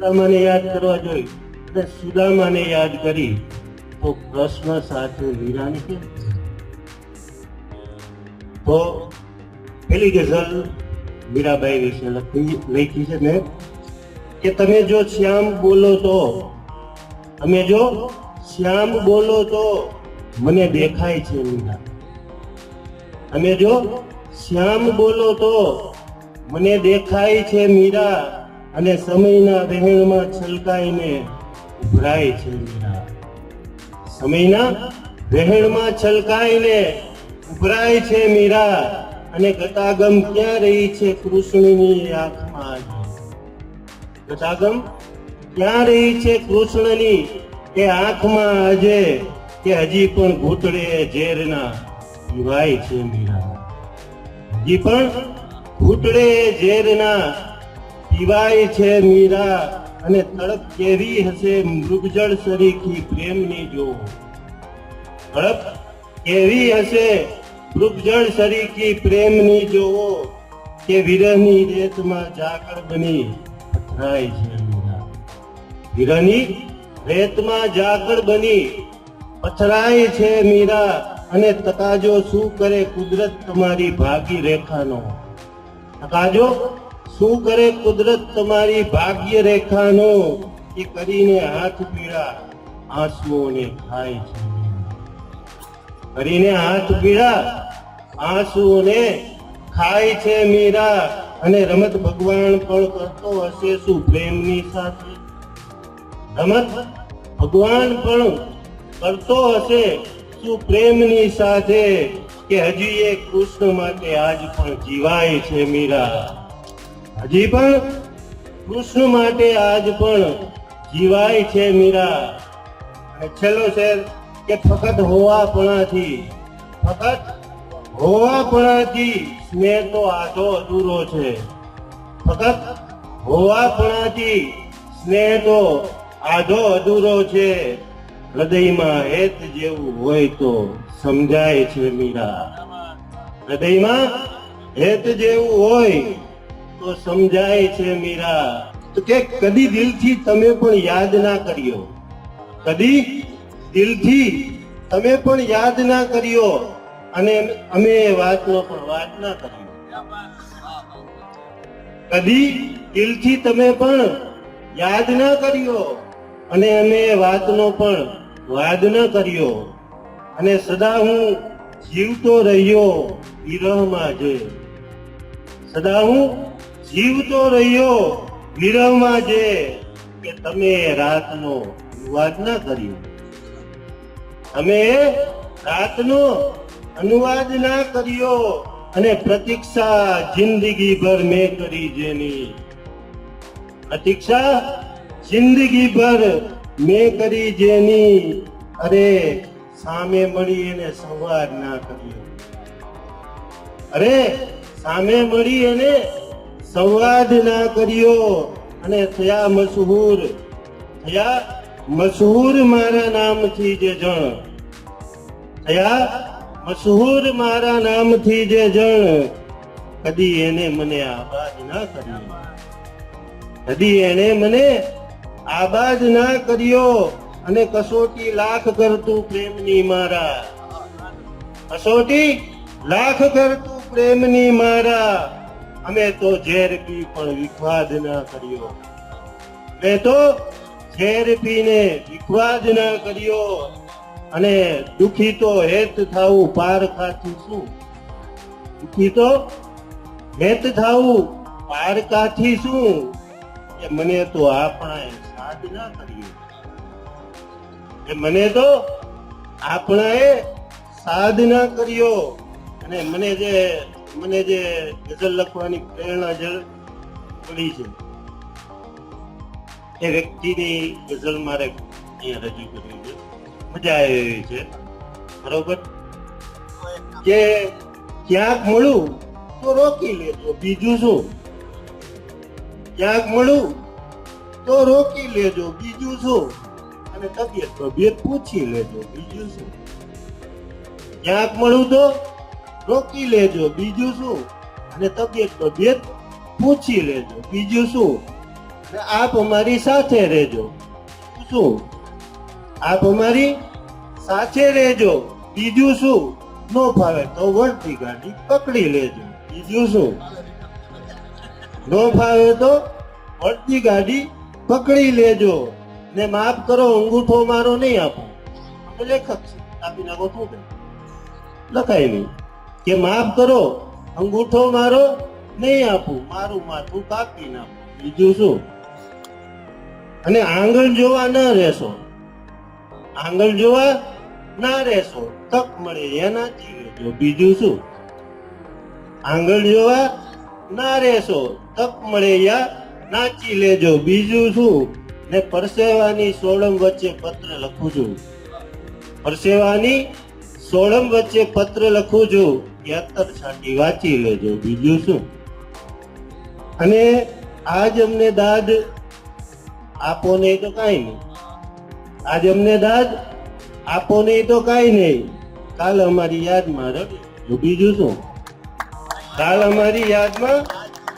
સુદામાને યાદ કરવા જોઈએ. અને સુદામાને યાદ કરી તો કૃષ્ણ સાથે વીરાને કેમ તો પેલી ગઝલ મીરાબાઈ વિશે લખી લખી છે મેં કે તમે જો શ્યામ બોલો તો, તમે જો શ્યામ બોલો તો મને દેખાય છે મીરા. તમે જો શ્યામ બોલો તો મને દેખાય છે મીરા. અને સમયના વહેણમાં છલકાઈને ઉભરાય છે મીરા સમયના વહેણમાં છલકાઈને ઉભરાય છે મીરા અને ગતાગમ ક્યાં રહી છે કૃષ્ણની આંખમાં? ગતાગમ ક્યાં રહી છે કૃષ્ણની એ આંખમાં આજે કે હજી પણ ઘૂંટડે ઝેરના પીવાય છે મીરા. હજી પણ ઘૂંટડે ઝેરના પીવાય છે મીરા અને તડપ કેવી હશે મૃગજળ સરીખી પ્રેમની જો. તડપ કેવી હશે મૃગજળ સરીખી પ્રેમની જોવો કે વિરહની રેતમાં ઝાકળ બની પથરાય છે મીરા. વિરહની રેતમાં ઝાકળ બની પથરાય છે મીરા અને તકાજો શું કરે કુદરત તમારી ભાગી રેખાનો. તકાજો શું કરે કુદરત તમારી ભાગ્ય રેખાનો? એ કરીને હાથ પીળા આંસુઓને ખાય છે. કરીને હાથ પીળા આંસુઓને ખાય છે મીરા. અને રમત ભગવાન પણ કરતો હશે શું પ્રેમની સાથે? રમત ભગવાન પણ કરતો હશે શું પ્રેમની સાથે? કે હજી એ કૃષ્ણ માટે આજ પણ જીવાય છે મીરા. હજી પણ કૃષ્ણ માટે આજ પણ જીવાય છે મીરા. અને છેલ્લો શેર કે ફક્ત હોવાપણાથી ફક્ત હોવાપણાથી સ્નેહ તો આધો અધૂરો છે. ફક્ત હોવાપણાથી સ્નેહ તો આધો અધૂરો છે. હૃદયમાં હેત જેવું હોય તો સમજાય છે મીરા. હૃદયમાં હેત જેવું હોય તો સમજાય છે મીરા. તો કે કદી દિલથી તમે પણ યાદ ના કર્યો? કદી? દિલથી તમે પણ યાદ ના કર્યો? અને અમે એ વાતનો પણ વાત ના કર્યો કદી? દિલથી તમે પણ યાદ ના કર્યો? અને અમે એ વાતનો પણ વાદ ન કર્યો? અને સદા હું જીવતો રહ્યો વિરહમાં જ. સદા હું જીવતો રહ્યો, વિરહમાં જે કે તમે રાતનો અનુવાદ ન કર્યો. તમે રાતનો અનુવાદ ના કર્યો અને પ્રતીક્ષા જિંદગી ભર મેં કરી જેની. પ્રતીક્ષા જિંદગી ભર મેં કરી જેની. અરે, સામે મળી એને સંવાદ ના કર્યો. અરે, સામે મળી એને સંવાદ ના કર્યો અને થયા મશહૂર થયા મશહૂર મારા નામથી જે જણ, થયા મશહૂર મારા નામથી જે જણ, કદી એને મને આબાદ ના કર્યો. કદી એને મને આબાદ ના કર્યો અને કસોટી લાખ કરતું પ્રેમની મારા, કસોટી લાખ કરતું પ્રેમની મારા અમે તો ઝેર પી પણ વિખવાદ ના કર્યો. મેં તો ઝેર પીને વિખવાદ ના કર્યો અને દુખી તો હેત થાવું પાર કાથી શું દુખી તો હેત થાવું પાર કાથી શું એ મને તો આપણાએ સાદ ના કર્યો. મને તો આપણાએ સાધ ના કર્યો અને મને જે મને જે ગઝલ લખવાની પ્રેરણા જળ મળી છે. એ વ્યક્તિની ગઝલ મારે અહીંયા રજૂ કરવી છે. મજા આવી રહી છે. બરોબર? જે ક્યાંક મળું તો રોકી લેજો. બીજું શું? ક્યાંક મળું તો રોકી લેજો. બીજું શું? અને તબિયત તબિયત પૂછી લેજો. બીજું શું? ક્યાંક મળું તો રોકી લેજો, બીજું શું? અને તબિયત તબિયત પૂછી લેજો, બીજું શું? આપ અમારી સાથે રહેજો શું? આપ અમારી સાથે રહેજો, બીજું શું? નો ફાવે તો વળતી ગાડી પકડી લેજો, બીજું શું? નો ફાવે તો વળતી ગાડી પકડી લેજો, ને માફ કરો, અંગૂઠો મારો નહીં આપો. લેખક છે આપી નાખો શું? લખાય નહીં કે માફ કરો, અંગૂઠો મારો નહીં આપું, મારું માથું કાપી નાખું બીજું શું? અને આંગણ જોવા ન રહેશો. આંગણ જોવા ના રહેશો, તક મળે એના લેજો બીજું શું? આંગણ જોવા ના રહેશો, તક મળે યા નાચી લેજો. બીજું શું? ને પરસેવાની સોળમ વચ્ચે પત્ર લખું છું. પરસેવાની સોળમ વચ્ચે પત્ર લખું છું. યાતર છાંટી વાંચી લેજો, બીજું શું? અને આજ અમને દાદ આપો નહીં તો કાંઈ નહીં. આજ અમને દાદ આપો નહીં તો કાંઈ નહીં. કાલ અમારી યાદમાં રડી બીજું શું? કાલ અમારી યાદમાં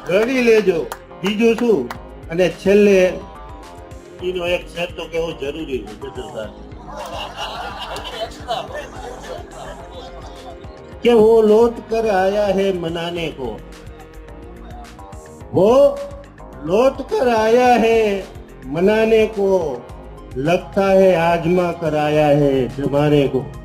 રડી લેજો. બીજું શું? અને છેલ્લે એનો એક શબ્દ કેવો જરૂરી છે બેદરકાર. कि वो लौट कर आया है मनाने को। वो लौट कर आया है मनाने को। लगता है आजमा कर आया है जमाने को।